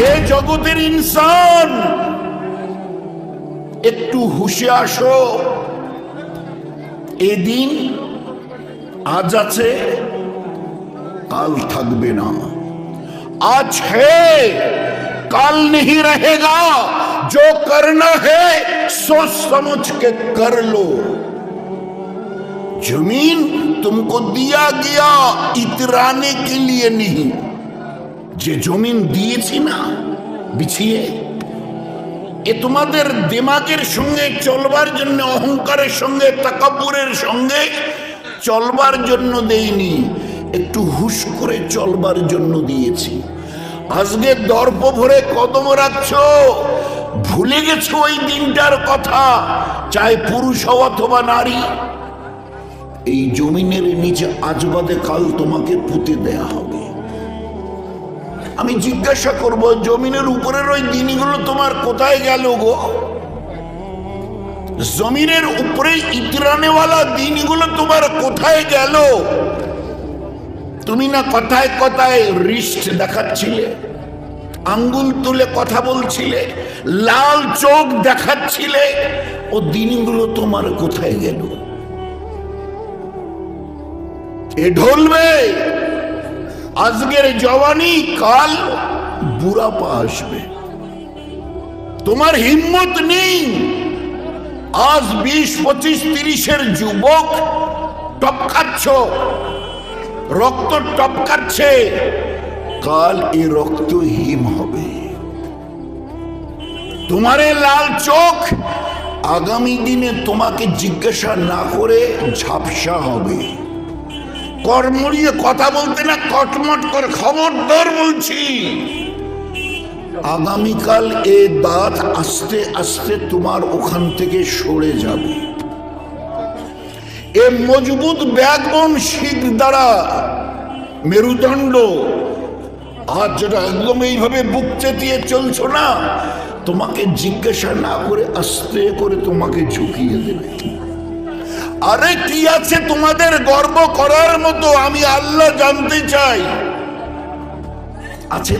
এ জগতের ইনসান একটু হুশে আসো এদিন আজ আছে কাল থাকবে না आज है कल नहीं रहेगा जो करना है सोच समझ के कर लो जमीन तुमको दिया गया इतराने के लिए नहीं যে জমিন দিয়েছি না, বিছিয়ে, এ তোমাদের দিমাগের সঙ্গে চলবার জন্য, অহংকারের সঙ্গে তাকাপুরের সঙ্গে চলবার জন্য দেইনি, একটু হুশ করে চলবার জন্য দিয়েছি। আজকে দর্প ভরে কদম রাখছ, ভুলে গেছো ওই দিনটার কথা, চাই পুরুষ অথবা নারী। এই জমিনের নিচে আজবাদে কাল তোমাকে পুঁতে দেয়া হবে। আমি জিজ্ঞাসা করব, জমিনের উপরের ওই দিনগুলো তোমার কোথায় গেল গো? জমিনের উপরে ইতরানেওয়ালা দিনগুলো তোমার কোথায় গেল? তুমি না কথায় কথায় রিস্ট দেখাচ্ছিলে, আঙ্গুল তুলে কথা বলছিলে, লাল চোখ দেখাচ্ছিলে, ও দিনগুলো তোমার কোথায় গেল? এ ঢলবে! আজকের জওয়ানি কাল বুড়াপা আসবে। তোমার হিম্মত নেই। আজ বিশ, পঁচিশ, তিরিশের যুবক টপকাচ্ছ। রক্ত টপকাচ্ছে। কাল এ রক্ত হিম হবে। তোমারে লাল চোখ, আগামী দিনে তোমাকে জিজ্ঞাসা না করে ঝাপসা হবে। কর্মড়িয়ে কথা বলতে না, কটমট করে খবরদার বলছি। আগামীকাল এ দাঁত আস্তে আস্তে তোমার ওখান থেকে সরে যাবে। এ মজবুত ব্যাকবন শিখ দ্বারা মেরুদণ্ড। আর যেটা একদম এইভাবে বুক চেতিয়ে চলছো না, তোমাকে জিজ্ঞাসা না করে আস্তে করে তোমাকে ঝুঁকিয়ে দেবে। আরে কি আছে তোমাদের গর্ব করার মতো? আমি আল্লাহ জানতে চাই। আছে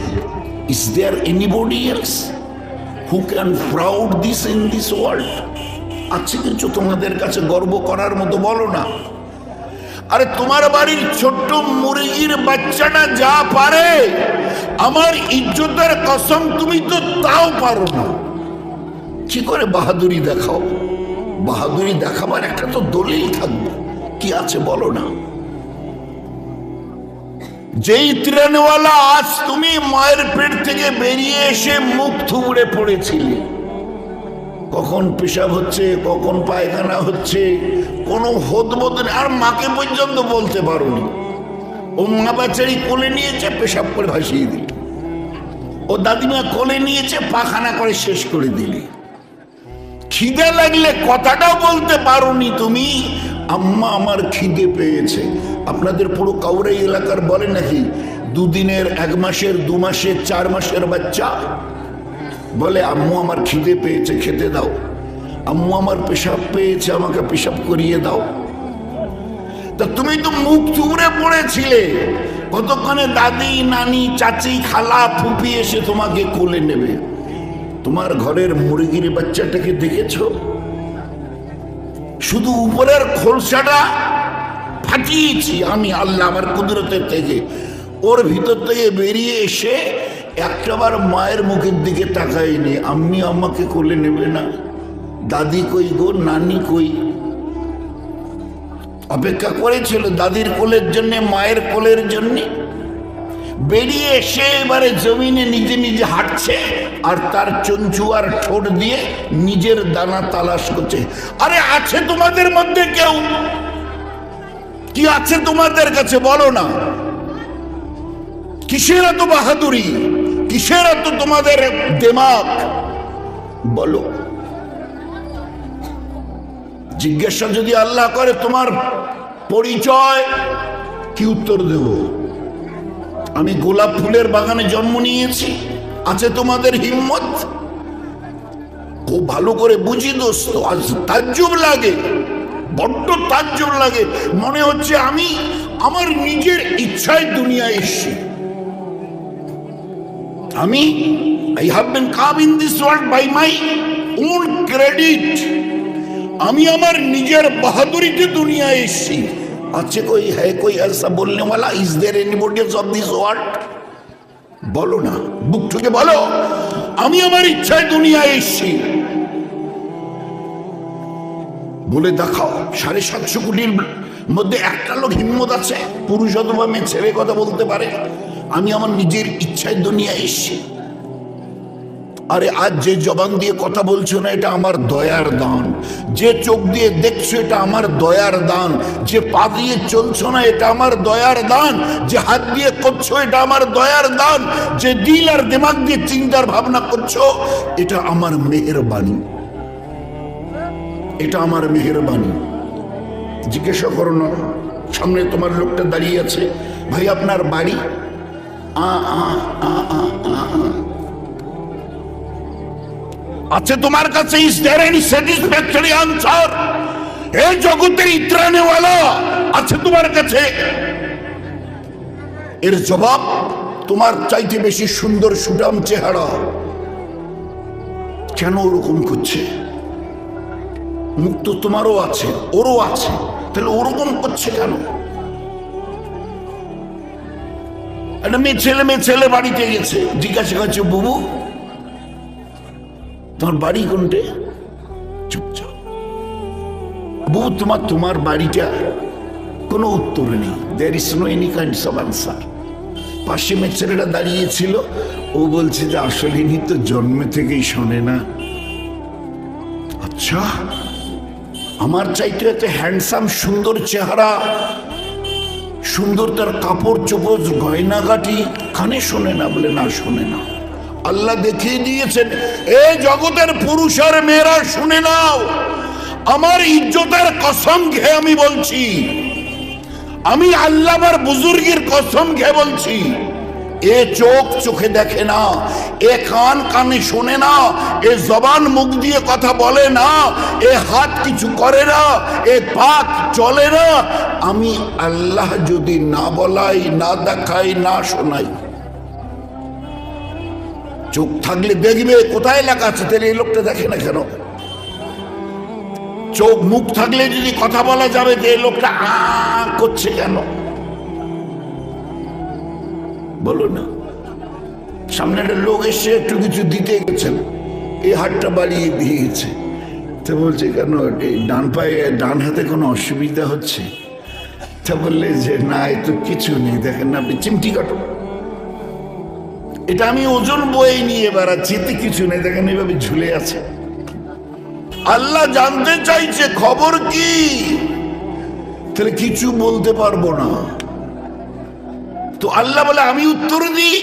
is there anybody else who can proud this in this world আছে কিছু তোমাদের কাছে গর্ব করার মতো বলো না। আরে তোমার বাড়ির ছোট্ট মুরগির বাচ্চাটা যা পারে আমার ইজ্জতের কসম তুমি তো তাও পারো না। কি করে বাহাদুরি দেখাও? বাহাদুরি দেখাবার একটা তো দলিল থাকবে। কি আছে বলো না? যেই ট্রেনওয়ালা আজ তুমি মায়ের পেট থেকে বেরিয়ে এসে মুখ থুবড়ে পড়েছিলে, কখন পেশাব হচ্ছে, কখন পায়খানা হচ্ছে, কোনো হদবোধ নেই। আর মাকে পর্যন্ত বলতে পারোনি। ও মা বাচ্চারি কোলে নিয়েছে, পেশাব করে ভাসিয়ে দিল। ও দাদিমা কোলে নিয়েছে, পাখানা করে শেষ করে দিলি। খিদে লাগলে কথাটাও বলতে পারোনি তুমি। আম্মা আমার খিদে পেয়েছে। আপনাদের পুরো কাউরাই এলাকার বলে নাকি? দুদিনের, এক মাসের, দু মাসের, চার মাসের বাচ্চা? বলে, আম্মু আমার খিদে পেয়েছে, খেতে দাও। আম্মু আমার পেশাব পেয়েছে, আমাকে পেশাব করিয়ে দাও। তা তুমি তো মুখ চুড়ে পড়েছিলে। কতক্ষণে দাদি, নানি, চাচি, খালা, ফুপি এসে তোমাকে কোলে নেবে? তোমার ঘরের মুরগির বাচ্চাটাকে দেখেছ? শুধু উপরের খোলসাটা ফাটিয়েছি আমি আল্লাহ আমার কুদরতের থেকে। ওর ভিতর থেকে বেরিয়ে এসে একটাবার মায়ের মুখের দিকে তাকাইনি আমি আমাকে কোলে নেবে না। দাদি কই গো, নানি কই? অপেক্ষা করেছিল দাদির কোলের জন্যে, মায়ের কোলের জন্যে। বেরিয়ে এসে এবারে জমিনে নিজে নিজে হাঁটছে আর তার চঞ্চু আর ঠোঁট দিয়ে নিজের দানা তালাশ করছে। আরে আছে তোমাদের মধ্যে কেউ? কি আছে তোমাদের কাছে বলো না। কিসের এত বাহাদুরি? কিসের এত তোমাদের দেমাগ বলো। জিজ্ঞাসা যদি আল্লাহ করে তোমার পরিচয়, কি উত্তর দেব? আমি গোলাপ ফুলের বাগানে জন্ম নিয়েছি। আছে তোমাদের হিম্মত? খুব ভালো করে বুঝি দোস্ত, আজ তাজ্জব লাগে, বড্ড তাজ্জব লাগে। মনে হচ্ছে আমি আমার নিজের ইচ্ছায় দুনিয়া এসছি। আমি I have been come in this world by my own credit আমি আমার নিজের বাহাদুরিতে দুনিয়ায় এসেছি। আছে কই হ্যাঁ কই ऐसा बोलने वाला is there anybody of this world বলো না বুক থেকে বলো আমি আমার ইচ্ছায় দুনিয়ায় এসেছি বলে দেখাও সাড়ে সাতশো কোটির মধ্যে একটা লোক হিম্মত আছে পুরুষ অথবা মেয়ে ছেলে কথা বলতে পারে আমি আমার নিজের ইচ্ছায় দুনিয়ায় এসেছি আরে আজ যে জবান দিয়ে কথা বলছো না, এটা আমার দয়ার দান। যে চোখ দিয়ে দেখছ, এটা আমার দয়ার দান। যে পা দিয়ে চলছো না, এটা আমার দয়ার দান। যে হাত দিয়ে করছ, এটা আমার দয়ার দান। যে দিল আর দিমাগ দিয়ে চিন্তার ভাবনা করছ, এটা আমার মেহেরবানি। এটা আমার মেহেরবানি। জিজ্ঞাসা করো না, সামনে তোমার লোকটা দাঁড়িয়ে আছে। ভাই, আপনার বাড়ি? আ আ আ আ আ আছে তোমার কাছে is there any satisfactory answer এই জগতের ইত্রানেওয়ালা আছে তোমার কাছে? এর জবাব, তোমার চাইতে বেশি সুন্দর সুটাম চেহারা কেন ওরকম করছে? মুখ তো তোমারও আছে, ওরও আছে, তাহলে ওরকম করছে কেন? একটা মেয়ে ছেলে মেয়ে ছেলে বাড়িতে গেছে, জিজ্ঞাসা করছে, বুবু তোমার বাড়ি কোনটে? চুপচাপ। বুবু তোমার তোমার বাড়িটা কোনো উত্তর নেই। There is no any kind of পাশে ছেলেটা দাঁড়িয়েছিল। ও বলছে যে আসলে ইনি তো জন্মে থেকেই শোনে না। আচ্ছা আমার চাইতে এত হ্যান্ডসাম সুন্দর চেহারা, সুন্দর তার কাপড় চোপড় গয়নাগাটি, কানে শোনে না বলে না, শোনে না। আল্লাহ দেখিয়ে দিয়েছেন এই জগতের পুরুষ আর মেয়েরা শুনে নাও, আমার ইজ্জতের কসম খেয়ে আমি বলছি। আমি আল্লাহ আর বুজুর্গের কসম খেয়ে বলছি, এ চোখ চোখে দেখে না, এ কান কানে শোনে না, এ জবান মুখ দিয়ে কথা বলে না, এ হাত কিছু করে না, এ পাক চলে না। আমি আল্লাহ যদি না বলাই, না দেখাই, না শোনাই চোখ থাকলে দেখবে, কোথায় লেখা আছে? তাহলে এই লোকটা দেখে না কেন? চোখ মুখ থাকলে যদি কথা বলা যাবে যে এই লোকটা করছে কেন? বলো না। সামনে একটা লোক এসে একটু কিছু দিতে গেছেন। এই হাতটা বাড়িয়ে দিয়েছে। তো বলছে, কেন? ডান পায়ে, ডান হাতে কোনো অসুবিধা হচ্ছে? তা বললে যে, না, এ তো কিছু নেই। দেখেন না, আপনি চিমটি কাটো। এটা আমি ওজন বয়ে নিয়ে বেড়াচ্ছি, এতে কিছু নেই। দেখেন এইভাবে ঝুলে আছে। আল্লাহ জানতে চাইছে, খবর কি? তাহলে কিছু বলতে পারব না। তো আল্লাহ বলে, আমি উত্তর দিই।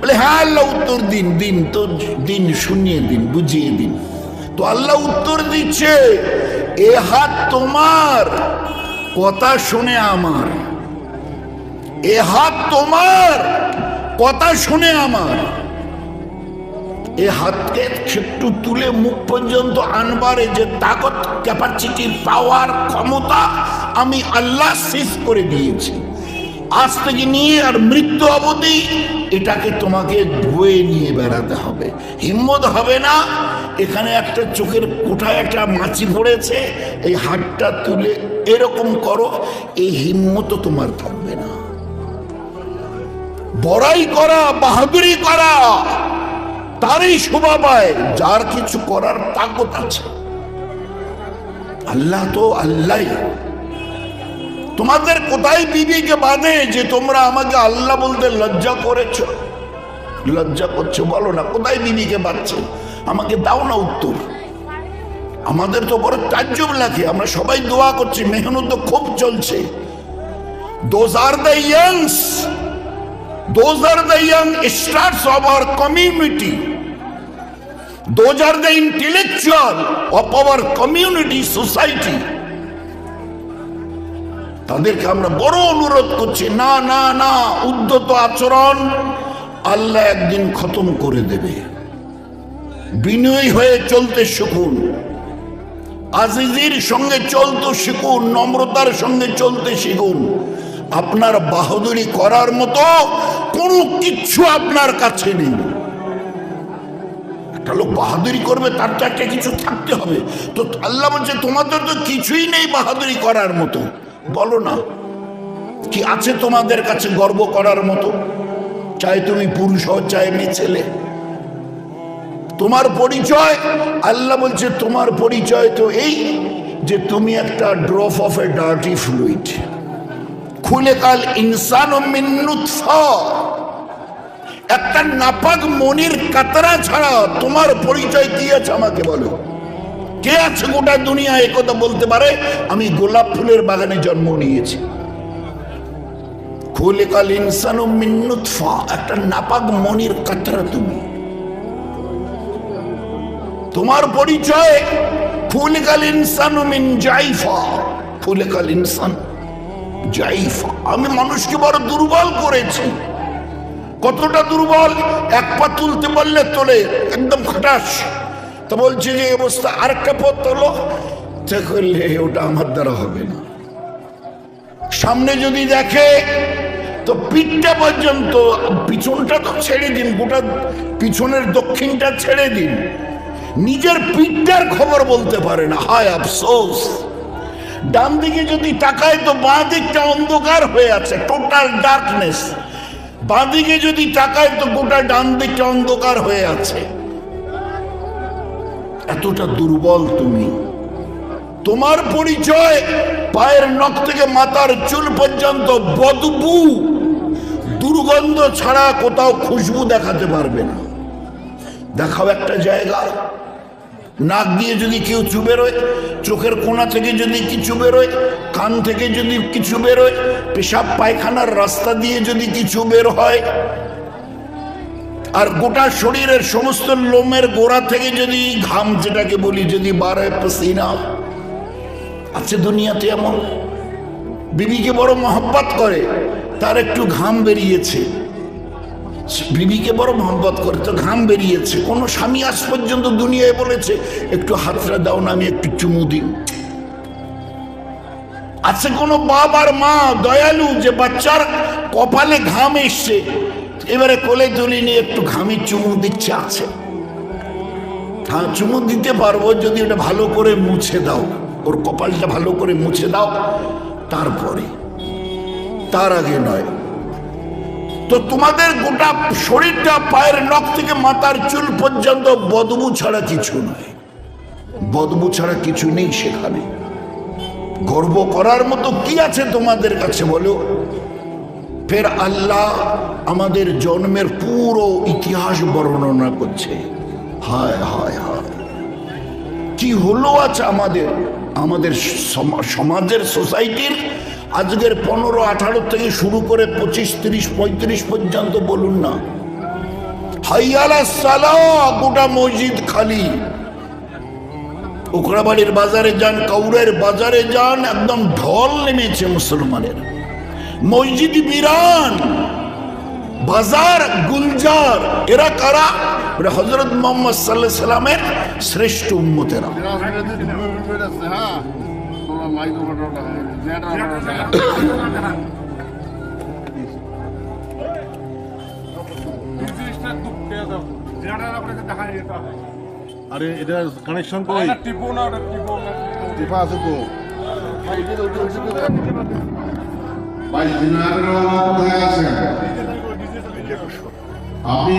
বলে হ্যাঁ আল্লাহ উত্তর দিন দিন তো, দিন শুনিয়ে দিন, বুঝিয়ে দিন। তো আল্লাহ উত্তর দিচ্ছে, এ হাত তোমার, কথা শুনে আমার। এ হাত তোমার কথা শুনে আমার। এ হাতকে একটু তুলে মুখ পর্যন্ত আনবারে যে তাকত ক্যাপাসিটি পাওয়ার ক্ষমতা আমি আল্লাহ শেষ করে দিয়েছি। আজ থেকে নিয়ে আর মৃত্যু অবধি এটাকে তোমাকে ধুয়ে নিয়ে বেড়াতে হবে। হিম্মত হবে না। এখানে একটা চোখের কোঠায় একটা মাছি পড়েছে। এই হাতটা তুলে এরকম করো, এই হিম্মত তোমার থাকবে না। বড়াই করা, বাহাদুরি করা, তারই শোভা পায় যার কিছু করার তাকত আছে। আল্লাহ তো আল্লাহ তোমাদের কোথায় বিবিকে বাঁধে যে তোমরা আমাকে আল্লাহ বলতে লজ্জা করেছ? লজ্জা করছ, বলো না, কোথায় বিবিকে বাঁধছে? আমাকে দাও না উত্তর। আমাদের তো বড় তাজ্জব লাগে, আমরা সবাই দোয়া করছি, মেহনত তো খুব চলছে। Those are the youngs those are the young stars of our community. Those are the intellectual of our community society. তাদেরকে আমরা বড় অনুরোধ করছি, না না না উদ্যত আচরণ আল্লাহ একদিন খতম করে দেবে। বিনয়ী হয়ে চলতে শিখুন। আজিজির সঙ্গে চলতে শিখুন, নম্রতার সঙ্গে চলতে শিখুন। আপনার বাহাদুরি করার মতো কোনো কিচ্ছু আপনার কাছে নেই। একটা লোক বাহাদুরি করবে, তার তো একটা কিছু থাকতে হবে। তো আল্লাহ বলছে, তোমাদের তো কিছুই নেই বাহাদুরি করার মতো। বলো না, কি আছে তোমাদের কাছে গর্ব করার মতো? চাই তুমি পুরুষ হও, চাই মেয়ে ছেলে। তোমার পরিচয়, আল্লাহ বলছে, তোমার পরিচয় তো এই যে তুমি একটা drop of a dirty fluid. খুলে কাল ইনসান একটা নাপাক মনির কাতরা ছাড়া তোমার পরিচয় কি আছে আমাকে বলো? কে আছে গোটা দুনিয়া একথা বলতে পারে? আমি গোলাপ ফুলের বাগানে জন্ম নিয়েছি। খুলিকাল ইনসান একটা নাপাক মনির কাতরা তুমি। তোমার পরিচয় খুলিকাল ইনসান মিন জাইফা। খুলিকাল ইনসান। আমি মানুষকে বড় দুর্বল করেছি। কতটা দুর্বল? এক পা তুলতে বললে তোলে একদম খটাস। তো বলছে যে অবস্থা আরেকটা পথ তোলো করলে ওটা আমার দ্বারা হবে না। সামনে যদি দেখে, তো পিঠটা পর্যন্ত, পিছনটা তো ছেড়ে দিন, গোটা পিছনের দক্ষিণটা ছেড়ে দিন। নিজের পিঠটার খবর বলতে পারে না। হায় আফসোস। ডান দিকে যদি তাকায় তো বাঁ দিকটা অন্ধকার হয়ে আছে টোটাল ডার্কনেস বাঁ দিকে যদি তাকায় তো গোটা ডান দিকটা অন্ধকার হয়ে আছে। এতটা দুর্বল তুমি। তোমার পরিচয় পায়ের নখ থেকে মাথার চুল পর্যন্ত বদবু। দুর্গন্ধ ছাড়া কোথাও খুশবু দেখাতে পারবে না। দেখাও একটা জায়গা। নাক দিয়ে যদি কেউ চুবে রয় চোখের কোনা থেকে যদি কিছু বেরোয়, কান থেকে যদি কিছু বেরোয়, পেশাব পায়খানার রাস্তা দিয়ে যদি কিছু বের হয়, আর গোটা শরীরের সমস্ত লোমের গোড়া থেকে যদি ঘাম, যেটাকে বলি যদি বারে পসিনা। আছে দুনিয়াতে এমন। বিবিকে বড় মহব্বত করে, তার একটু ঘাম বেরিয়েছে। বিবিকে বড় মহব্বত করে, তো ঘাম বেরিয়েছে। কোন স্বামী আজ পর্যন্ত দুনিয়ায় বলেছে, একটু হাতটা দাও না, আমি একটু চুমু দিই। আছে কোন বাবার মা দয়ালু যে বাচ্চার কপালে ঘাম এসছে, এবারে কোলে তুলি নিয়ে একটু ঘামি চুমু দিচ্ছে আছে। হ্যাঁ চুমু দিতে পারব যদি ওটা ভালো করে মুছে দাও। ওর কপালটা ভালো করে মুছে দাও। তারপরে, তার আগে নয় তো তোমাদের গোটা শরীরটা পায়ের নখ থেকে মাথার চুল পর্যন্ত বদবু ছাড়া কিছু নয়। বদবু ছাড়া কিছু নেই সেখানে। গর্ব করার মতো কি আছে তোমাদের কাছে বলো? ফের আল্লাহ আমাদের জন্মের পুরো ইতিহাস বর্ণনা করছে। হায় হায় হায়। কি হলো আছে আমাদের আমাদের সম- সমাজের, সোসাইটির আজকের পনেরো আঠারো থেকে শুরু করে পঁচিশ, তিরিশ, পঁয়ত্রিশ পর্যন্ত বলুন না। হাইয়ালা সালা গোটা মসজিদ খালি। উকড়াবাড়ির বাজারে যান, কাউরের বাজারে যান, একদম ঢল নেমেছে মুসলমানের। মসজিদ বিরান, বাজার গুলজার, এরা কারা? হজরত মোহাম্মদ সাল্লাহ সাল্লামের শ্রেষ্ঠ উম্মতেরা। তোমার মাইক্রোফোনটা আরে এটা কানেকশন কই? টিপা আছে তো। ভাই জেনারেল কোথায় আছেন? আপনি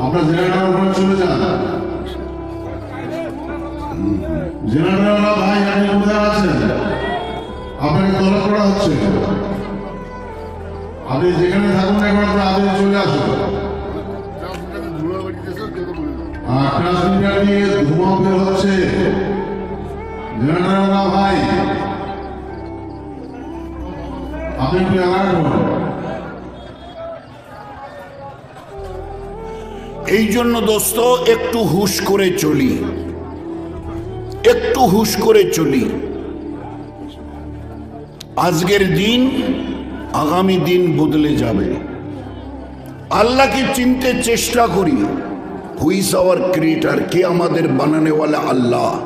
আপনার জেনারেল চলে যান। জেনারেল ভাই আপনি কোথায় আছেন আপনাকে তলব করা হচ্ছে। আপনি যেখানে থাকুন না একবার, আপনি চলে আসুন। ট্রান্সমিটার দিয়ে ধোঁয়া বের হচ্ছে। জেনারেল ভাই, আপনি একটু অ্যালার্ট হন। এই জন্য দোস্ত, একটু হুশ করে চলি। একটু হুশ করে চলি। আজকের দিন আগামী দিন বদলে যাবে। আল্লাহকে চিনতে চেষ্টা করি। হুইস আওয়ার ক্রিয়েটার কে আমাদের বানানেওয়ালা আল্লাহ?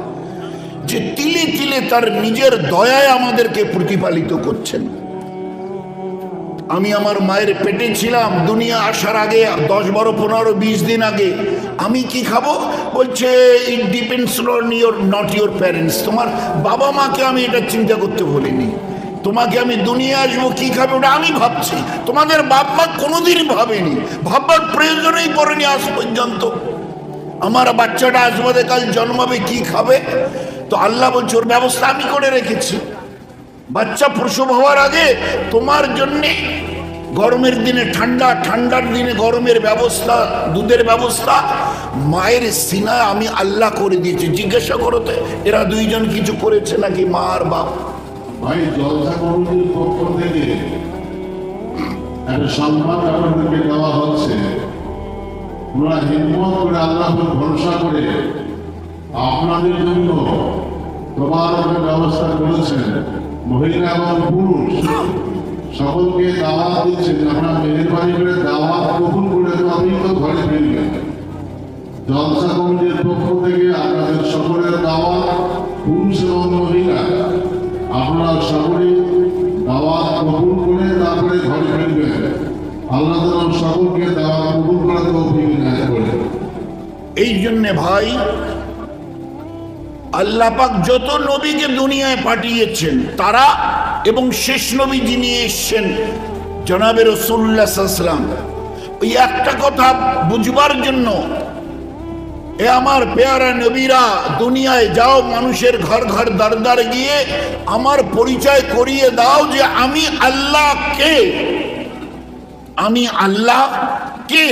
যে তিলে তিলে তার নিজের দয়ায় আমাদেরকে প্রতিপালিত করছেন। আমি আমার মায়ের পেটে ছিলাম, দুনিয়া আসার আগে, দশ বারো, পনেরো, বিশ দিন আগে। আমি কি খাব? বলছে it depends on your not your parents তোমার বাবা মাকে আমি এটা চিন্তা করতে বলিনি। তোমাকে আমি দুনিয়া আসব, কি খাবে, ওটা আমি ভাবছি। তোমাদের বাপ মা ভাবেনি। ভাববার প্রয়োজনেই পড়েনি আজ পর্যন্ত। আমার বাচ্চাটা আসবাদে কাল জন্মাবে, কি খাবে? তো আল্লাহ বলছে, ওর ব্যবস্থা আমি করে রেখেছি। বাচ্চা প্রসব হওয়ার আগে তোমার জন্যে গরমের দিনে ঠান্ডা, ঠান্ডার দিনে গরমের ব্যবস্থা, দুধের ব্যবস্থা, মায়ের সিনা আমি আল্লাহ করে দিয়েছি। জিজ্ঞাসা করতে এরা দুইজন কিছু করেছে নাকি মা আর বাপ? ভাই দেওয়া হচ্ছে। হিম্মত করে ভরসা করে আপনাদের জন্য তোমার ব্যবস্থা করেছেন। মহিলা এবং পুরুষ সকলকে দাওয়াত দিচ্ছেন, আপনারা মেহরবানি করে দাওয়াত কবুল করে তবেই তো ঘরে ফিরবেন জলসা কমিটির পক্ষ থেকে আপনাদের সকলের দাওয়াত, পুরুষ এবং মহিলা, আপনারা সকলে দাওয়াত কবুল করে তারপরে ঘরে ফিরবেন। আল্লাহ যেন সকলকে দাওয়াত কবুল করা তৌফিক ইনায়াত করে। এই জন্যে ভাই আল্লাহ পাক যত নবীকে দুনিয়ায় পাঠিয়েছেন, তারা এবং শেষ নবী যিনি এসছেন, জনাবে রসুল্লাহাম ওই একটা কথা বুঝবার জন্য, এ আমার পেয়ারা নবীরা দুনিয়ায় যাও, মানুষের ঘর ঘর দাঁড় দাঁড় গিয়ে আমার পরিচয় করিয়ে দাও যে আমি আল্লাহ কে আমি আল্লাহ কে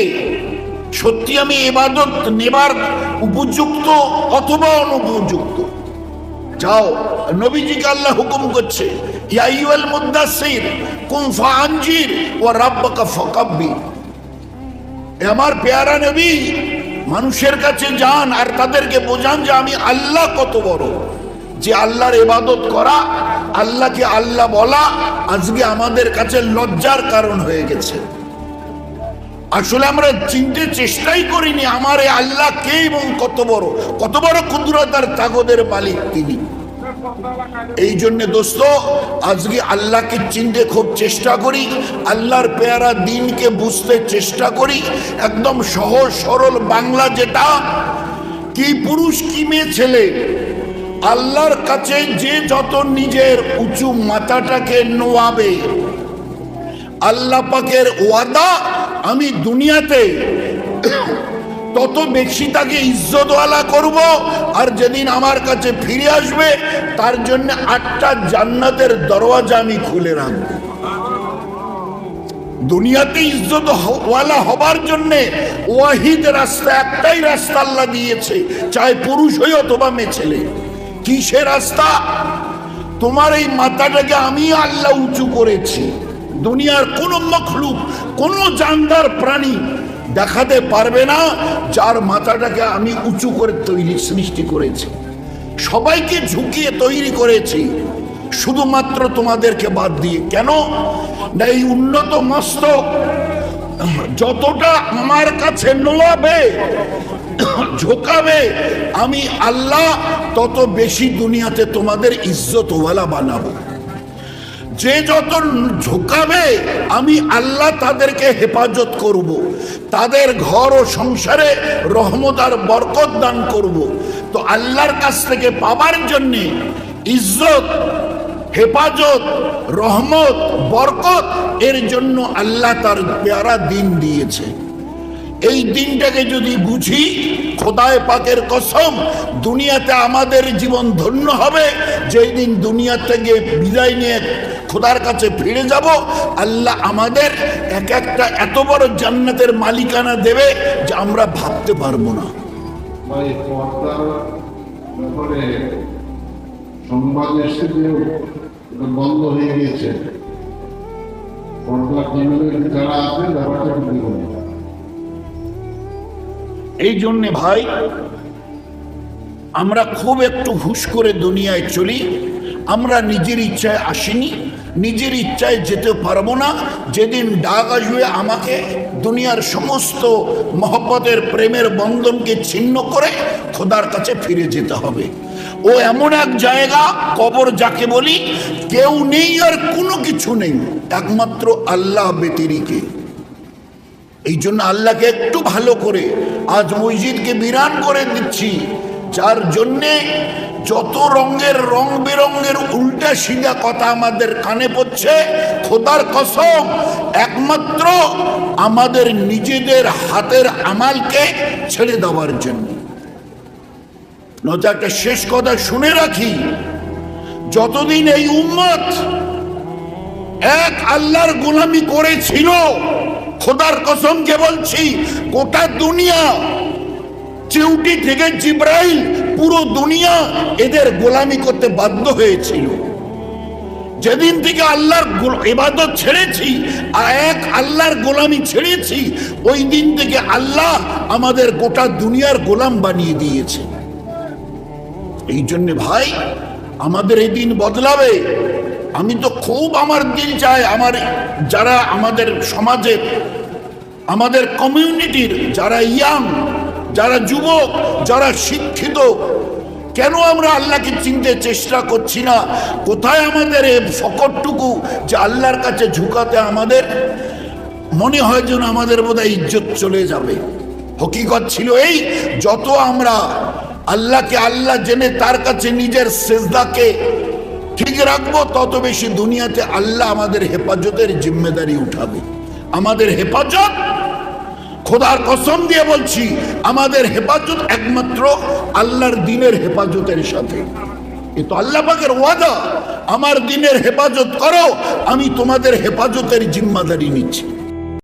সত্যি আমি এবাদত নেবার উপযুক্ত অথবা অনুপযুক্ত? যাও, নবীজিকে আল্লাহ হুকুম করছে ইয়াইওয়াল মুদাসসির, কুম ফাআনজির ওয়া রাব্বাকা ফাকাব্বির। আমার পেয়ারা নবী, মানুষের কাছে যান আর তাদেরকে বোঝান যে আমি আল্লাহ কত বড়। যে আল্লাহর ইবাদত করা, আল্লাহকে আল্লাহ বলা, আজকে আমাদের কাছে লজ্জার কারণ হয়ে গেছে। আসলে আমরা চিনতে চেষ্টাই করিনি আমার এই আল্লাহ কে এবং কত বড়। কত বড় কুদরতার তাগদের মালিক তিনি। এই জন্য দোস্ত, আজকে আল্লাহকে চিনতে খুব চেষ্টা করি, আল্লাহর পেয়ারা দিনকে বুঝতে চেষ্টা করি। একদম সহজ, সরল বাংলা যেটা, কি পুরুষ, কি মেয়ে, ছেলে, আল্লাহর কাছে যে যত নিজের উঁচু মাথাটাকে নোয়াবে, আল্লাহ পাকের ওয়াদা আমি দুনিয়াতে তত বেশি তাকে ইজ্জতওয়ালা করব, আর যেদিন আমার কাছে ফিরে আসবে, তার জন্য আটটা জান্নাতের দরওয়াজা আমি খুলে রাখব। দুনিয়াতে ইজ্জত ওয়ালা হবার জন্যে ওয়াহিদ রাস্তা একটাই রাস্তা আল্লাহ দিয়েছে, চাই পুরুষ হই অথবা মেয়ে ছেলে। কিসে রাস্তা? তোমার এই মাথাটাকে আমি আল্লাহ উঁচু করেছি। দুনিয়ার কোন মখলুক, কোন জানদার প্রাণী দেখাতে পারবে না, যার মাথাটাকে আমি উঁচু করে তৈরি, সৃষ্টি করেছি। সবাইকে ঝুঁকিয়ে তৈরি করেছি। শুধুমাত্র তোমাদেরকে বাদ দিয়ে। কেন? না, এই উন্নত মস্তক যতটা আমার কাছে নোয়াবে ঝোকাবে, আমি আল্লাহ, তত বেশি দুনিয়াতে তোমাদের ইজ্জতওয়ালা বানাবো। যে যত ঝোঁকাবে, আমি আল্লাহ তাদেরকে হেফাজত করব। তাদের ঘর ও সংসারে রহমত আর বরকত দান করব। তো আল্লাহর কাছ থেকে পাবার জন্যে ইজ্জত, হেফাজত, রহমত, বরকত, এর জন্য আল্লাহ তার পেয়ারা দিন দিয়েছে এই দিনটাকে যদি বুঝি, খোদায় পাকের কসম, দুনিয়াতে আমাদের জীবন ধন্য হবে যেই দিন দুনিয়া থেকে বিদায় নিয়ে খোদার কাছে ফিরে যাব আল্লাহ আমাদের এক একটা এত বড় জান্নাতের মালিকানা দেবে যে আমরা ভাবতে পারব না। সংবাদ এটা বন্ধ হয়ে গিয়েছে। যারা আছে ব্যাপারটা এই জন্যে ভাই আমরা খুব একটু হুশ করে দুনিয়ায় চলি আমরা নিজের ইচ্ছায় আসিনি নিজের ইচ্ছায় যেতে পারব না। যেদিন ডাক আসবে আমাকে, দুনিয়ার সমস্ত মহব্বতের প্রেমের বন্ধনকে ছিন্ন করে খোদার কাছে ফিরে যেতে হবে। ও এমন এক জায়গা, কবর যাকে বলি, কেউ নেই আর কোনো কিছু নেই, একমাত্র আল্লাহ ব্যতিরিকে। এই জন্য আল্লাহকে একটু ভালো করে আজ মসজিদকে বিরান করে দিচ্ছি, যার জন্যে যত রঙের রং বেরঙের উল্টা সিধা কথা আমাদের কানে পড়ছে, খোদার কসম, একমাত্র আমাদের নিজেদের হাতের আমালকে ছেড়ে দেওয়ার জন্য। নয়তো একটা শেষ কথা শুনে রাখি, যতদিন এই উম্মত এক আল্লাহর গোলামি করেছিল, খোদার কসমকে বলছি, গোটা দুনিয়া চিউটি থেকে জিব্রাইল পুরো দুনিয়া এদের গোলামি করতে বাধ্য হয়েছিল। যেদিন থেকে আল্লাহর ইবাদত ছেড়েছি আর এক আল্লাহর গোলামি ছেড়েছি, ওই দিন থেকে আল্লাহ আমাদের গোটা দুনিয়ার গোলাম বানিয়ে দিয়েছে। এই জন্য ভাই, আমাদের এই দিন বদলাবে। আমি তো খুব আমার দিন চাই, আমার যারা আমাদের সমাজের, আমাদের কমিউনিটির, যারা ইয়াং যারা যুবক, যারা শিক্ষিত, কেন আমরা আল্লাহকে চিনতে চেষ্টা করছি না? কোথায় আমাদের এই ফকটটুকু যে আল্লাহর কাছে ঝুঁকাতে আমাদের মনে হয় যেন আমাদের বোধহয় ইজ্জত চলে যাবে? হকিকত ছিল এই, যত আমরা আল্লাহকে আল্লাহ জেনে তার কাছে নিজের সেজদাকে ঠিক রাখব, তত বেশি দুনিয়াতে আল্লাহ আমাদের হেফাজতের জিম্মেদারি উঠাবে। আমাদের হেফাজত খোদার কসম দিয়ে বলছি, আমাদের হেফাজত একমাত্র আল্লাহর দিনের হেফাজতের সাথে। এ তো আল্লাহ পাকের ওয়াদা, আমার দিনের হেফাজত করো, আমি তোমাদের হেফাজতের জিম্মাদারি নিচ্ছি।